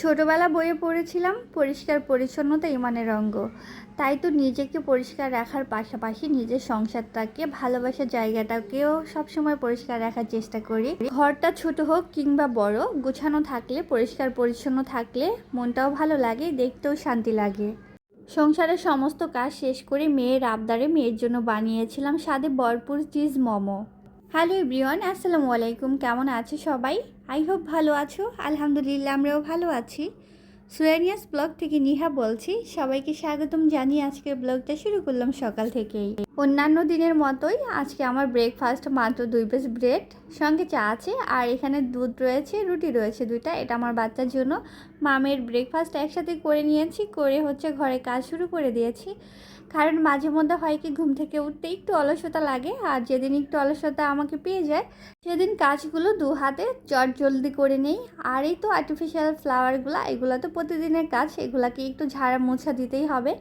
ছোটবেলা বইয়ে পড়েছিলাম, পরিষ্কার পরিচ্ছন্নতা ইমানের অঙ্গ। তাই তো নিজেকে পরিষ্কার রাখার পাশাপাশি নিজের সংসারটাকে, ভালোবাসার জায়গাটাকেও সবসময় পরিষ্কার রাখার চেষ্টা করি। ঘরটা ছোট হোক কিংবা বড়, গোছানো থাকলে, পরিষ্কার পরিচ্ছন্ন থাকলে মনটাও ভালো লাগে, দেখতেও শান্তি লাগে। সংসারের সমস্ত কাজ শেষ করে মেয়ের আবদারে মেয়ের জন্য বানিয়েছিলাম স্বাদে ভরপুর চিজ মোমো। হ্যালো এভরিওয়ান আসসালামু আলাইকুম। কেমন আছো সবাই? আই হোপ ভালো আছো। আলহামদুলিল্লাহ, আমরাও ভালো আছি। সুয়ানিয়াস ব্লগ থেকে নিহা বলছি। সবাইকে স্বাগতম জানিয়ে আজকের ব্লগটা শুরু করলাম সকাল থেকেই। অন্যান্য দিনের মতোই আজকে আমার ব্রেকফাস্ট মাত্র দুই পিস ব্রেড সঙ্গে চা আছে। আর এখানে দুধ রয়েছে, রুটি রয়েছে দুইটা। এটা আমার বাচ্চার জন্য। মামের ব্রেকফাস্ট একসাথে করে নিয়েছি। করে হচ্ছে ঘরে কাজ শুরু করে দিয়েছি। কারণ মাঝে মধ্যে হয় কি, ঘুম থেকে উঠতে একটু অলসতা লাগে, আর যেদিন একটু অলসতা আমাকে পেয়ে যায়, সেদিন কাজগুলো দু হাতে চট জলদি করে নেই। আর এই তো আর্টিফিশিয়াল ফ্লাওয়ারগুলো এগুলো তো প্রতিদিনের কাজ, এগুলাকে একটু ঝাড়া মোছা দিতেই হবে।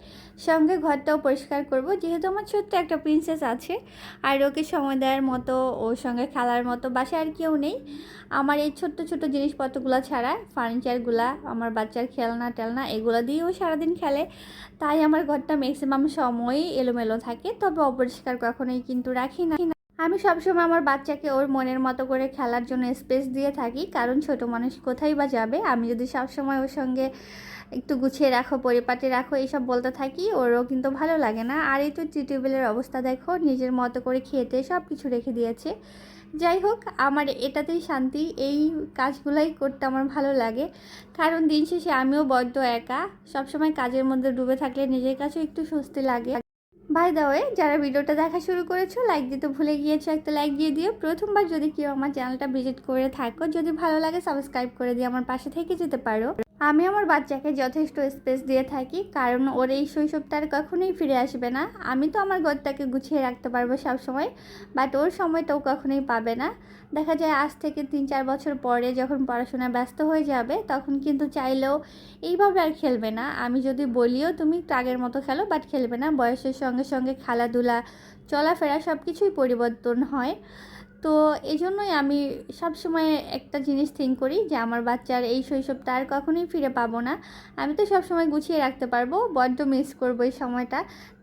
সঙ্গে ঘরটাও পরিষ্কার করব, যেহেতু আমার ছোট্ট একটা প্রিন্সেস আছে, আর ওকে সময় দেওয়ার মতো, ওর সঙ্গে খেলার মতো বাসায় আর কেউ নেই। আমার এই ছোট্ট ছোট্ট জিনিসপত্রগুলো ছাড়া ফার্নিচারগুলা আমার বাচ্চার খেলনা টেলনা এগুলো দিয়েও সারাদিন খেলে। তাই আমার ঘরটা ম্যাক্সিমাম সময়ই এলোমেলো থাকে, তবে অপরিষ্কার কখনোই কিন্তু রাখি না। আমি সবসময় আমার বাচ্চাকে ওর মনের মতো করে খেলার জন্য স্পেস দিয়ে থাকি, কারণ ছোট মানুষ কোথায় বা যাবে? আমি যদি সবসময় ওর সঙ্গে একটু গুছিয়ে রাখো, পরিপাটি রাখো, এইসব বলতে থাকি, ওরও কিন্তু ভালো লাগে না। আর এই তো টি অবস্থা দেখো, নিজের মতো করে খেতে সব কিছু রেখে দিয়েছে। যাই হোক, আমার এটাতেই শান্তি। এই কাজগুলাই করতে আমার ভালো লাগে। কারণ দিন শেষে আমিও বড্ড একা। সবসময় কাজের মধ্যে ডুবে থাকলে নিজের কাছেও একটু স্বস্তি লাগে। বাই দা ওয়ে যারা ভিডিওটা দেখা শুরু করেছ লাইক দিতে ভুলে গিয়েছো, একটা লাইক দিয়ে দিও। প্রথমবার যদি কেউ আমার চ্যানেলটা ভিজিট করে থাকো, যদি ভালো লাগে সাবস্ক্রাইব করে দিয়ে আমার পাশে থেকে যেতে পারো। আমি আমার বাচ্চাকে যথেষ্ট স্পেস দিয়ে থাকি, কারণ ওর এই শৈশবটা আর কখনোই ফিরে আসবে না। আমি তো আমার ঘরটাকে গুছিয়ে রাখতে পারব সবসময় বাট ওর সময়টাও কখনোই পাবে না। দেখা যায় আজ থেকে তিন চার বছর পরে যখন পড়াশোনা ব্যস্ত হয়ে যাবে, তখন কিন্তু চাইলেও এইভাবে আর খেলবে না। আমি যদি বলিও, তুমি আগের মতো খেলো বাট খেলবে না। বয়সের সঙ্গে সঙ্গে খেলাধুলা, চলাফেরা সব কিছুই পরিবর্তন হয়। তো এই জন্যই আমি সবসময় একটা জিনিস থিঙ্ক করি যে আমার বাচ্চার এই শৈশবটা আর কখনোই ফিরে পাবো না। আমি তো সবসময় গুছিয়ে রাখতে পারব, বড্ড মিস করব এই সময়টা।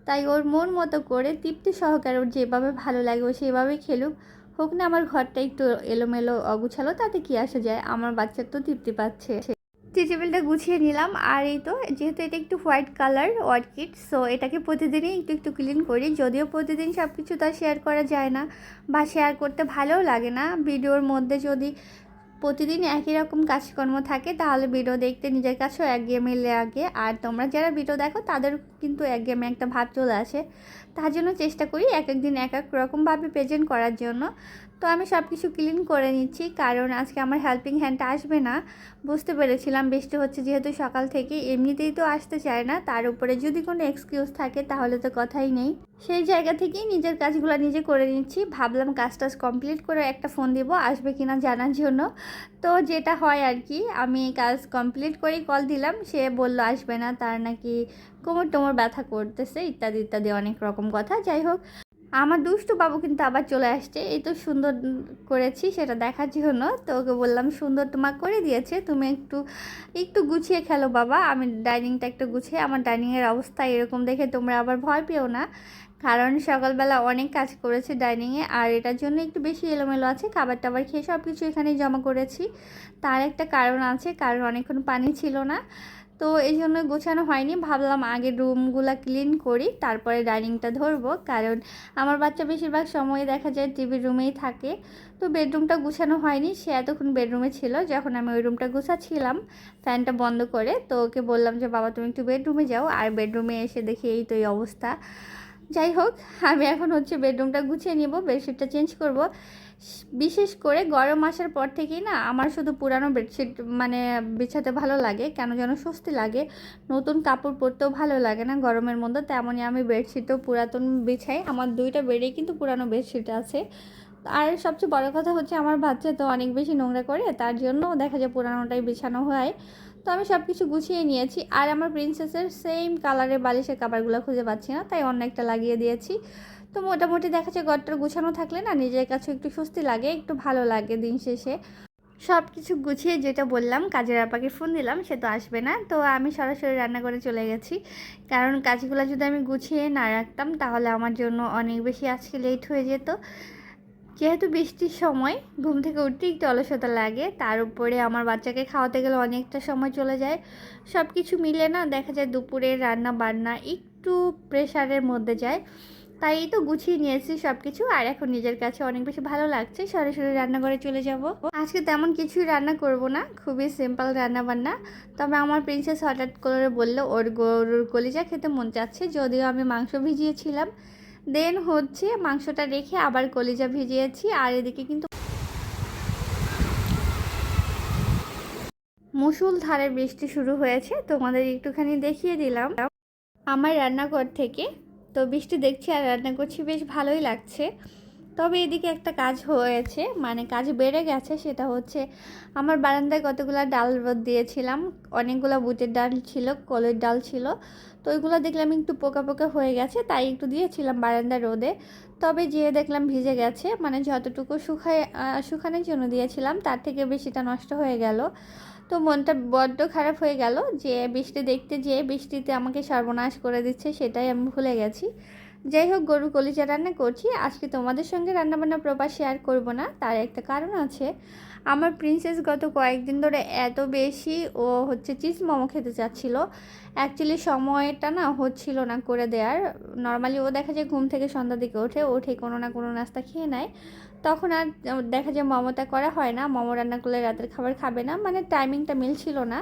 তাই ওর মন মতো করে তৃপ্তি সহকারে ওর যেভাবে ভালো লাগে ও সেভাবে খেলুক। হোক না আমার ঘরটা একটু এলোমেলো অগুছালো, তাতে কি আসা যায়? আমার বাচ্চার তো তৃপ্তি পাচ্ছে। টি গুছিয়ে নিলাম। আর এই তো, যেহেতু এটা একটু হোয়াইট কালার অর্কিড, সো এটাকে প্রতিদিনই একটু একটু ক্লিন করি। যদিও প্রতিদিন সব কিছু তা শেয়ার করা যায় না বা শেয়ার করতে ভালোও লাগে না। ভিডিওর মধ্যে যদি প্রতিদিন একই রকম কাজকর্ম থাকে, তাহলে ভিডিও দেখতে নিজের কাছেও একঘেয়েমি লাগে। আর তোমরা যারা ভিডিও দেখো, তাদের কিন্তু একঘেয়েমি একটা ভাব চলে আসে। তার জন্য চেষ্টা করি এক এক দিন এক এক রকমভাবে প্রেজেন্ট করার জন্য। তো আমি সব কিছু ক্লিন করে নিচ্ছি, কারণ আজকে আমার হেল্পিং হ্যান্ডটা আসবে না। বুঝতে পেরেছিলাম বৃষ্টি হচ্ছে যেহেতু সকাল থেকে এমনিতেই তো আসতে চায় না, তার উপরে যদি কোনো এক্সকিউজ থাকে তাহলে তো কথাই নেই। সেই জায়গা থেকেই নিজের কাজগুলো নিজে করে নিচ্ছি। ভাবলাম কাজ টাজ কমপ্লিট করে একটা ফোন দিব, আসবে কিনা জানার জন্য। তো যেটা হয় আর কি, আমি কাজ কমপ্লিট করেই কল দিলাম, সে বলল আসবে না, তার নাকি কোমর টোমর ব্যথা করতেছে, ইত্যাদি ইত্যাদি অনেক রকম কথা। যাই হোক, আমার দুষ্টু বাবু কিন্তু আবার চলে আসছে। এই তো সুন্দর করেছি সেটা দেখার জন্য। তো ওকে বললাম, সুন্দর তোমার করে দিয়েছে, তুমি একটু একটু গুছিয়ে খেলো বাবা। আমি ডাইনিংটা একটু গুছিয়ে, আমার ডাইনিংয়ের অবস্থা এরকম দেখে তোমরা আবার ভয় পেও না। কারণ সকালবেলা অনেক কাজ করেছি ডাইনিংয়ে, আর এটার জন্য একটু বেশি এলোমেলো আছে। খাবার টাবার খেয়ে সব কিছু এখানেই জমা করেছি। তার একটা কারণ আছে, কারণ অনেকক্ষণ পানি ছিল না। তো এই জন্য গোছানো হয়নি। ভাবলাম আগে রুমগুলো ক্লিন করি, তারপরে ডাইনিংটা ধরবো। কারণ আমার বাচ্চা বেশিরভাগ সময় দেখা যায় টিভির রুমেই থাকে। তো বেডরুমটা গুছানো হয়নি, সে এতক্ষণ বেডরুমে ছিল যখন আমি ওই রুমটা গুছাচ্ছিলাম ফ্যানটা বন্ধ করে। তো ওকে বললাম যে, বাবা, তুমি একটু বেডরুমে যাও। আর বেডরুমে এসে দেখি এই তো এই অবস্থা। যাই হোক, আমি এখন হচ্ছে বেডরুমটা গুছিয়ে নিব, বেডশিটটা চেঞ্জ করব। বিশেষ করে গরম আসার পর থেকেই না আমার শুধু পুরানো বেডশিট মানে বিছাতে ভালো লাগে, কেন যেন স্বস্তি লাগে। নতুন কাপড় পরতেও ভালো লাগে না গরমের মধ্যে, তেমনই আমি বেডশিটও পুরাতন বিছাই। আমার দুইটা বেডেই কিন্তু পুরানো বেডশিট আছে। আর সবচেয়ে বড় কথা হচ্ছে আমার বাচ্চা তো অনেক বেশি নোংরা করে, তার জন্য দেখা যায় পুরানোটাই বিছানো হয়। তো আমি সব কিছু গুছিয়ে নিয়েছি। আর আমার প্রিন্সেসের সেম কালারের বালিশের কাপড়গুলো খুঁজে পাচ্ছি না, তাই অন্য একটা লাগিয়ে দিয়েছি। তো মোটামুটি দেখা যায় ঘরটার গুছানো থাকলে না নিজের কাছে একটু স্বস্তি লাগে, একটু ভালো লাগে দিন শেষে। সব কিছু গুছিয়ে যেটা বললাম, কাজের আপাকে ফোন দিলাম, সে তো আসবে না। তো আমি সরাসরি রান্না করে চলে গেছি। কারণ কাজগুলো যদি আমি গুছিয়ে না রাখতাম, তাহলে আমার জন্য অনেক বেশি আজকে লেট হয়ে যেত। যেহেতু বৃষ্টির সময়, ঘুম থেকে উঠতে একটু অলসতা লাগে, তার উপরে আমার বাচ্চাকে খাওয়াতে গেলে অনেকটা সময় চলে যায়। সব কিছু মিলে না দেখা যায় দুপুরে রান্না বান্না একটু প্রেশারের মধ্যে যায়। তাই তো গুছিয়ে নিয়েছি সব কিছু আর এখন নিজের কাছে অনেক বেশি ভালো লাগছে। সরাসরি রান্নাঘরে চলে যাব। আজকে তেমন কিছুই রান্না করব না, খুবই সিম্পল রান্না বান্না তবে আমার প্রিন্সেস হঠাৎ করে বলল, ওর গরুর কলিজা খেতে মন চাচ্ছে, যদিও আমি মাংস ভিজিয়েছিলাম। দেন হচ্ছে মাংসটা রেখে আবার কলিজা ভিজিয়েছি, আর এদিকে কিন্তু মুসুল ধারে বৃষ্টি শুরু হয়েছে। তোমাদের একটুখানি দেখিয়ে দিলাম। আমার রান্নাঘর থেকে তো বৃষ্টি দেখছি আর রান্না করছি, বেশ ভালোই লাগছে। তবে এদিকে একটা কাজ হয়েছে মানে কাজ বেড়ে গেছে, সেটা হচ্ছে আমার বারান্দায় কতগুলো ডাল রোদ দিয়েছিলাম। অনেকগুলো বুটের ডাল ছিল কলের ডাল ছিল। তো ওইগুলো দেখলাম একটু পোকা পোকা হয়ে গেছে, তাই একটু দিয়েছিলাম বারান্দা রোদে। তবে যেয়ে দেখলাম ভিজে গেছে মানে যতটুকু শুকায় শুকানোর জন্য দিয়েছিলাম, তার থেকে বেশিটা নষ্ট হয়ে গেল। তো মনটা বড্ড খারাপ হয়ে গেল যে বৃষ্টি দেখতে যেয়ে বৃষ্টিতে আমাকে সর্বনাশ করে দিচ্ছে সেটাই আমি ভুলে গেছি। যাই হোক গরু কলিজা রান্না করছি। আজকে তোমাদের সঙ্গে রান্নাবান্না প্রপার শেয়ার করব না, তার একটা কারণ আছে। আমার প্রিন্সেস গত কয়েকদিন ধরে এত বেশি ও হচ্ছে চিজ মোমো খেতে চাচ্ছিল। অ্যাকচুয়ালি সময়টা না হচ্ছিল না করে দেওয়ার নর্মালি ও দেখা যায় ঘুম থেকে সন্ধ্যার দিকে ওঠে ওঠে কোনো না কোনো নাস্তা খেয়ে নেয়। তখন আর দেখা যায় মোমোটা করা হয় না। মোমো রান্না করলে রাতের খাবার খাবে না। মানে টাইমিংটা মিলছিল না।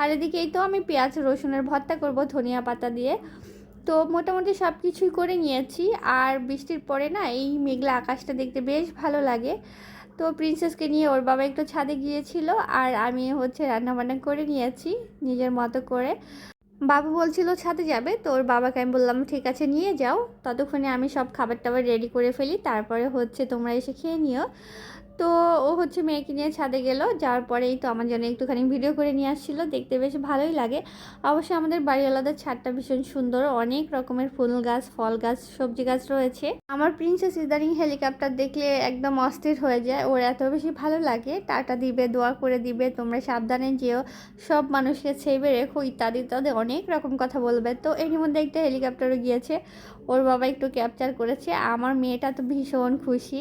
আর এদিকে এই তো আমি পেঁয়াজ, রসুনের ভর্তা করব ধনিয়া পাতা দিয়ে। তো মোটামুটি সব কিছুই করে নিয়েছি। আর বৃষ্টির পরে না এই মেঘলা আকাশটা দেখতে বেশ ভালো লাগে। তো প্রিন্সেসকে নিয়ে ওর বাবা একটু ছাদে গিয়েছিল। আর আমি হচ্ছে রান্নাবান্না করে নিয়েছি নিজের মতো করে। বাবু বলছিল ছাদে যাবে, তো ওর বাবাকে আমি বললাম, ঠিক আছে, নিয়ে যাও। ততক্ষণে আমি সব খাবার টাবার রেডি করে ফেলি, তারপরে হচ্ছে তোমরা এসে খেয়ে নিও। তো ও হচ্ছে মেয়েকে নিয়ে ছাদে গেল। যাওয়ার পরেই তো আমার জন্য একটুখানি ভিডিও করে নিয়ে আসছিল। দেখতে বেশ ভালোই লাগে। অবশ্যই আমাদের বাড়িওয়ালাদের ছাদটা ভীষণ সুন্দর। অনেক রকমের ফুল গাছ, ফল গাছ, সবজি গাছ রয়েছে। আমার প্রিন্সেস ইদারিং হেলিকপ্টার দেখলে একদম অস্থির হয়ে যায়। ওর এত বেশি ভালো লাগে। টাটা দিবে, দোয়া করে দিবে, তোমরা সাবধানে যেও। সব মানুষকে ছেবে রেখো, ইত্যাদি ইত্যাদি, অনেক রকম কথা বলবে। তো এর মধ্যে একটা হেলিকপ্টারও গিয়েছে। ওর বাবা একটু ক্যাপচার করেছে। আমার মেয়েটা তো ভীষণ খুশি।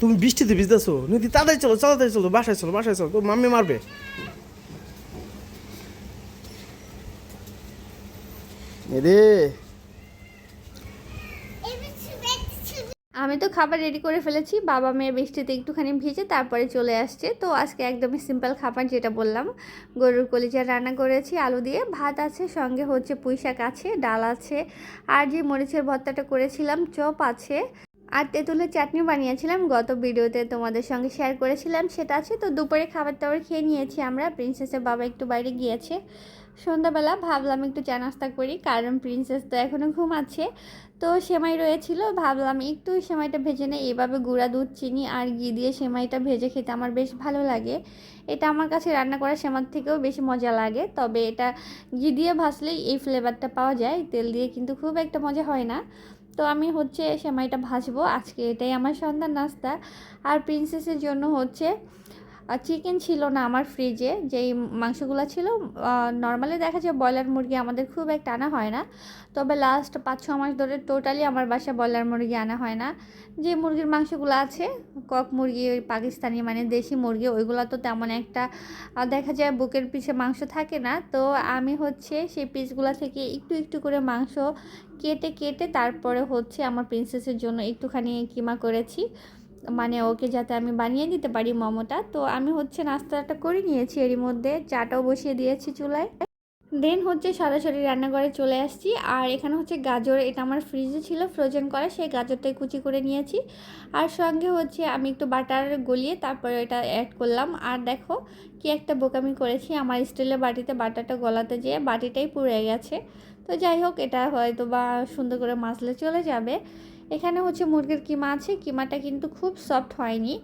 তুমি বৃষ্টিতে ভিজতেছো? নদী তাড়াতাড়ি চলো তাড়াতাড়ি চলো বাসায় চলো বাসায় চলো তো মাম্মি মারবে। এরে। আমি তো খাবার রেডি করে ফেলেছি বাবা মেয়ে বৃষ্টিতে একটুখানি ভিজে তারপরে চলে আসছে। তো আজকে একদমই সিম্পল খাবার যেটা বললাম গরুর কলিজা রান্না করেছি আলু দিয়ে। ভাত আছে সঙ্গে হচ্ছে পুঁই শাক আছে ডাল আছে আর যে মরিচের ভর্তাটা করেছিলাম চপ আছে। আর তেঁতুলের চাটনি বানিয়েছিলাম, গত ভিডিওতে তোমাদের সঙ্গে শেয়ার করেছিলাম, সেটা আছে। তো দুপুরে খাবার টাবার খেয়ে নিয়েছি আমরা। প্রিন্সেসের বাবা একটু বাইরে গিয়েছে। সন্ধ্যাবেলা ভাবলাম একটু চা নাস্তা করি, কারণ প্রিন্সেস তো এখনও ঘুমাচ্ছে। তো সেমাই রয়েছিল, ভাবলাম একটু সেমাইটা ভেজে নেই। এভাবে গুঁড়া দুধ, চিনি আর ঘি দিয়ে সেমাইটা ভেজে খেতে আমার বেশ ভালো লাগে। এটা আমার কাছে রান্না করা সেমার থেকেও বেশি মজা লাগে। তবে এটা ঘি দিয়ে ভাজলেই এই ফ্লেভারটা পাওয়া যায়। তেল দিয়ে কিন্তু খুব একটা মজা হয় না। তো আমি হচ্ছে সেমাইটা ভাজবো। আজকে এটাই আমার সন্ধ্যার নাস্তা। আর প্রিন্সেসের জন্য হচ্ছে চিকেন ছিল না আমার ফ্রিজে যেই মাংসগুলো ছিল নর্মালি দেখা যায় ব্রয়লার মুরগি আমাদের খুব একটা আনা হয় না। তবে লাস্ট পাঁচ ছ মাস ধরে টোটালি আমার বাসায় ব্রয়লার মুরগি আনা হয় না। যে মুরগির মাংসগুলো আছে, কক মুরগি, ওই পাকিস্তানি মানে দেশি মুরগি, ওইগুলো তো তেমন একটা দেখা যায় বুকের পিছে মাংস থাকে না। তো আমি হচ্ছে সেই পিসগুলো থেকে একটু একটু করে মাংস কেটে কেটে তারপরে হচ্ছে আমার প্রিন্সেসের জন্য একটুখানি কিমা করেছি। মানে ওকে যাতে আমি বানিয়ে দিতে পারি মোমোটা, তো আমি হচ্ছে নাস্তাটা করে নিয়েছি এরই মধ্যে। চাটাও বসিয়ে দিয়েছি চুলায়। দেন হচ্ছে সরাসরি রান্নাঘরে চলে আসছি। আর এখানে হচ্ছে গাজর, এটা আমার ফ্রিজে ছিল ফ্রোজেন করা, সেই গাজরটাই কুচি করে নিয়েছি। আর সঙ্গে হচ্ছে আমি একটু বাটার গলিয়ে তারপরে এটা অ্যাড করলাম। আর দেখো কি একটা বোকামি করেছি, আমার স্টিলের বাটিতে বাটারটা গলাতে যেয়ে বাটিটাই পুড়ে গেছে। তো যাই হোক, এটা হয়তো বা সুন্দর করে মাছলে চলে যাবে। এখানে হচ্ছে মুরগির কিমা আছে, কিমাটা কিন্তু খুব সফট হয়নি।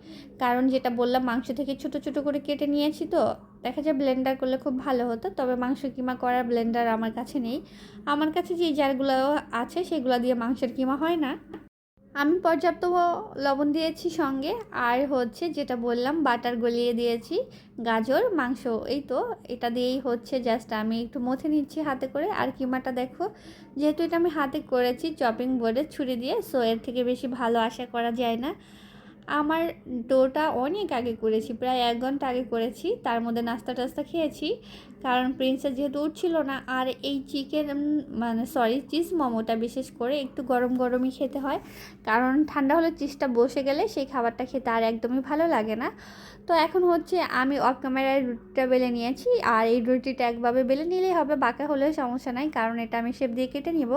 কারণ যেটা বললাম, মাংস থেকে ছোট ছোট করে কেটে নিয়েছি তো, দেখা যায় ব্লেন্ডার করলে খুব ভালো হতো, তবে মাংস কিমা করার ব্লেন্ডার আমার কাছে নেই। আমার কাছে যে জারগুলো আছে, সেগুলো দিয়ে মাংসের কিমা হয় না। আমি পর্যাপ্ত লবণ দিয়েছি সঙ্গে। আর হচ্ছে যেটা বললাম, বাটার গলিয়ে দিয়েছি, গাজর, মাংস। এই তো, এটা দিয়েই হচ্ছে জাস্ট আমি একটু মথে নিচ্ছি হাতে করে। আর কিমাটা দেখো, যেহেতু এটা আমি হাতে করেছি চপিং বোর্ডে ছুরি দিয়ে সো এর থেকে বেশি ভালো আশা করা যায় না। আমার ডোটা অনেক আগে করেছি, প্রায় এক ঘণ্টা আগে করেছি। তার মধ্যে নাস্তা টাস্তা খেয়েছি। কারণ প্রিন্সেস যেহেতু উঠছিল না, আর এই চিকেন মানে সরি চিজ মোমোটা বিশেষ করে একটু গরম গরমই খেতে হয়। কারণ ঠান্ডা হলে চিজটা বসে গেলে সেই খাবারটা খেতে আর একদমই ভালো লাগে না। তো এখন হচ্ছে আমি অফ ক্যামেরায় রুটিটা বেলে নিয়েছি, আর এই রুটিটা একভাবে বেলে নিলেই হবে, বাঁকা হলেও সমস্যা নাই, কারণ এটা আমি শেপ দিয়ে কেটে নিব।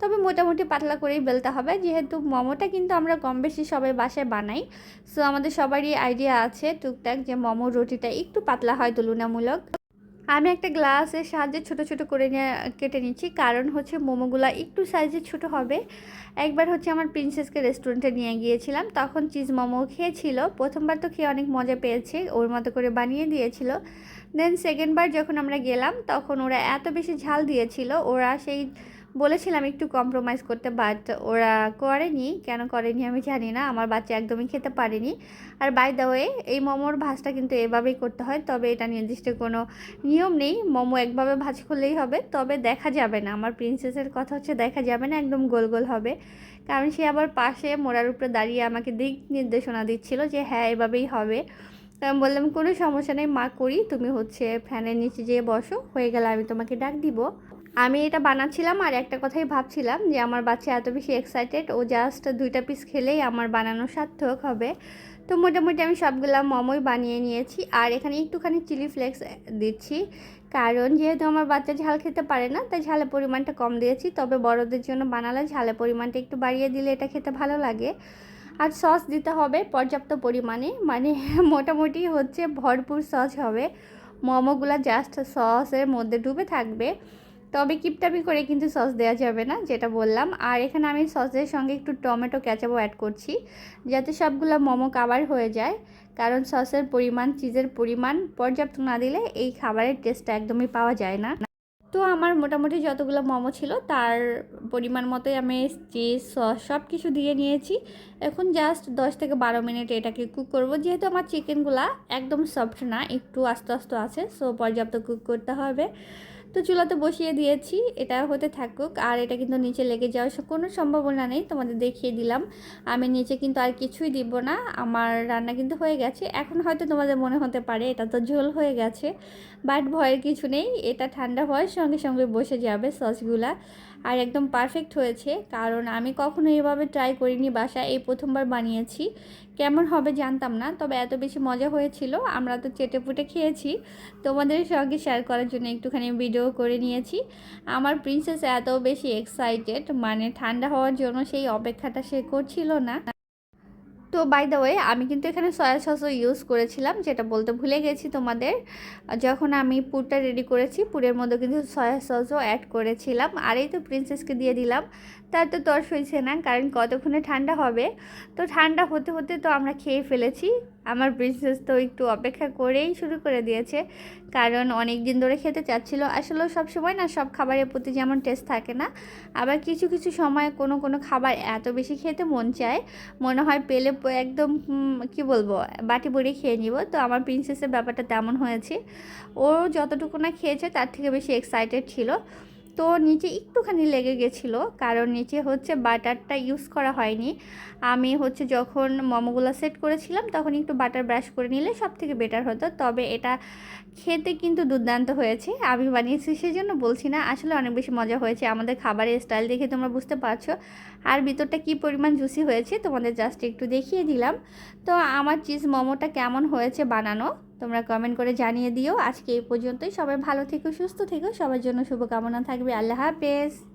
তবে মোটামুটি পাতলা করেই বেলতে হবে, যেহেতু মোমোটা কিন্তু আমরা কম বেশি সবাই বাসায় বানাই। সো আমাদের সবারই আইডিয়া আছে টুকটাক যে মোমো রুটিটা একটু পাতলা হয় তুলনামূলক। আমি একটা গ্লাসের সাহায্যে ছোট ছোট করে নিয়ে, কেটে নিচ্ছি। কারণ হচ্ছে মোমোগুলো একটু সাইজে ছোট হবে। একবার হচ্ছে আমার প্রিন্সেসকে রেস্টুরেন্টে নিয়ে গিয়েছিলাম। তখন চিজ মোমো খেয়েছিল। প্রথমবার তো খেয়ে অনেক মজা পেয়েছে। ওর মতো করে বানিয়ে দিয়েছিল। দেন সেকেন্ডবার যখন আমরা গেলাম, তখন ওরা এত বেশি ঝাল দিয়েছিল। ওরা সেই বলেছিলাম একটু কম্প্রোমাইজ করতে বাট ওরা করেনি। কেন করেনি আমি জানি না। আমার বাচ্চা একদমই খেতে পারেনি। আর বাই দ্য ওয়ে এই মোমোর ভাজটা কিন্তু এভাবেই করতে হয়, তবে এটা নির্দিষ্ট কোনো নিয়ম নেই। মোমো একভাবে ভাজ করলেই হবে, তবে দেখা যাবে না। আমার প্রিন্সেসের কথা হচ্ছে, দেখা যাবে না, একদম গোল গোল হবে। কারণ সে আবার পাশে মোড়ার উপরে দাঁড়িয়ে আমাকে দিক নির্দেশনা দিচ্ছিল যে হ্যাঁ এভাবেই হবে। আমি বললাম, কোনো সমস্যা নেই, মা করি। তুমি হচ্ছে ফ্যানের নিচে যেয়ে বসো। হয়ে গেলে আমি তোমাকে ডাক দিব। আমি এটা বানাচ্ছিলাম আর একটা কথাই ভাবছিলাম যে আমার বাচ্চা এত বেশি এক্সাইটেড ও জাস্ট দুইটা পিস খেলেই আমার বানানো সার্থক হবে। তো মোটামুটি আমি সবগুলা মোমোই বানিয়ে নিয়েছি আর এখানে একটুখানি চিলি ফ্লেক্স দিচ্ছি। কারণ যেহেতু আমার বাচ্চা ঝাল খেতে পারে না, তাই ঝালের পরিমাণটা কম দিয়েছি। তবে বড়দের জন্য বানালে ঝালের পরিমাণটা একটু বাড়িয়ে দিলে এটা খেতে ভালো লাগে। আর সস দিতে হবে পর্যাপ্ত পরিমাণে। মানে মোটামুটি হচ্ছে ভরপুর সস হবে। মোমোগুলো জাস্ট সসের মধ্যে ডুবে থাকবে। তবে কিপটাপি করে কিন্তু সস দেওয়া যাবে না, যেটা বললাম। আর এখানে আমি সসের সঙ্গে একটু টমেটো, ক্যাচাপও অ্যাড করছি, যাতে সবগুলো মোমো কাবার হয়ে যায়। কারণ সসের পরিমাণ চিজের পরিমাণ পর্যাপ্ত না দিলে এই খাবারের টেস্টটা একদমই পাওয়া যায় না। তো আমার মোটামুটি যতগুলো মোমো ছিল, তার পরিমাণ মতোই আমি চিজ সস সব কিছু দিয়ে নিয়েছি। এখন জাস্ট দশ থেকে বারো মিনিট এটাকে কুক করব। যেহেতু আমার চিকেনগুলা একদম সফট না, একটু আস্তে আস্তে আছে সো পর্যাপ্ত কুক করতে হবে। তো চুলাতে বসিয়ে দিয়েছি, এটা হতে থাকুক। আর এটা কিন্তু নিচে লেগে যাওয়ার কোনো সম্ভাবনা নেই, তোমাদের দেখিয়ে দিলাম। আমি নিচে কিন্তু আর কিছুই দিব না, আমার রান্না কিন্তু হয়ে গেছে। এখন হয়তো তোমাদের মনে হতে পারে, এটা তো ঝোল হয়ে গেছে বাট ভয়ের কিছু নেই, এটা ঠান্ডা হওয়ার সঙ্গে সঙ্গে বসে যাবে সসগুলা। আর একদম পারফেক্ট হয়েছে। কারণ আমি কখনো এভাবে ট্রাই করিনি, বাসায় এই প্রথমবার বানিয়েছি। কেমন হবে জানতাম না, তবে এত বেশি মজা হয়েছিল। আমরা তো চেটে পুটে খেয়েছি। তোমাদের সঙ্গে শেয়ার করার জন্য একটুখানি ভিডিও করে নিয়েছি। আমার প্রিন্সেস এত বেশি এক্সাইটেড মানে ঠান্ডা হওয়ার জন্য সেই অপেক্ষাটা সে করছিল না। তো বাই দ্য ওয়ে আমি কিন্তু এখানে সয়া সসও ইউজ করেছিলাম, যেটা বলতে ভুলে গেছি তোমাদের। যখন আমি পুরটা রেডি করেছি, পুরের মধ্যে কিন্তু সয়া সসও অ্যাড করেছিলাম। আর এই তো প্রিন্সেসকে দিয়ে দিলাম। তার তো তর্স হয়েছে না, কারণ কতক্ষণে ঠান্ডা হবে? তো ঠান্ডা হতে হতে তো আমরা খেয়ে ফেলেছি। আমার প্রিন্সেস তো একটু অপেক্ষা করেই শুরু করে দিয়েছে। কারণ অনেক দিন ধরে খেতে চাচ্ছিল। আসলে সব সময় না সব খাবারের প্রতি যেমন টেস্ট থাকে না, আবার কিছু কিছু সময় কোনো কোনো খাবার এত বেশি খেতে মন চায়, মনে হয় পেলে একদম কি বলব, বাটি বড়ি খেয়ে নিব। তো আমার প্রিন্সেসের ব্যাপারটা তেমন হয়েছে। ও যতটুকু না খেয়েছে তার থেকে বেশি এক্সাইটেড ছিল। তো নিচে একটুখানি লেগে গেছিল, কারণ নিচে হচ্ছে বাটারটা ইউজ করা হয়নি। আমি হচ্ছে যখন মোমোগুলো সেট করেছিলাম, তখন একটু বাটার ব্রাশ করে নিলে সব থেকে বেটার হতো। তবে এটা খেতে কিন্তু দুর্দান্ত হয়েছে। আমি বানিয়েছি সেই জন্য বলছি না, আসলে অনেক বেশি মজা হয়েছে। আমাদের খাবারের স্টাইল দেখে তোমরা বুঝতে পারছ। আর ভিতরটা কি পরিমাণ জুসি হয়েছে, তোমাদের জাস্ট একটু দেখিয়ে দিলাম। তো আমার চিজ মোমোটা কেমন হয়েছে বানানো? তোমরা কমেন্ট করে জানিয়ে দিও। আজকে এই পর্যন্তই। সবাই ভালো থেকো, সুস্থ থেকো। সবার জন্য শুভকামনা থাকবে। আল্লাহ হাফেজ।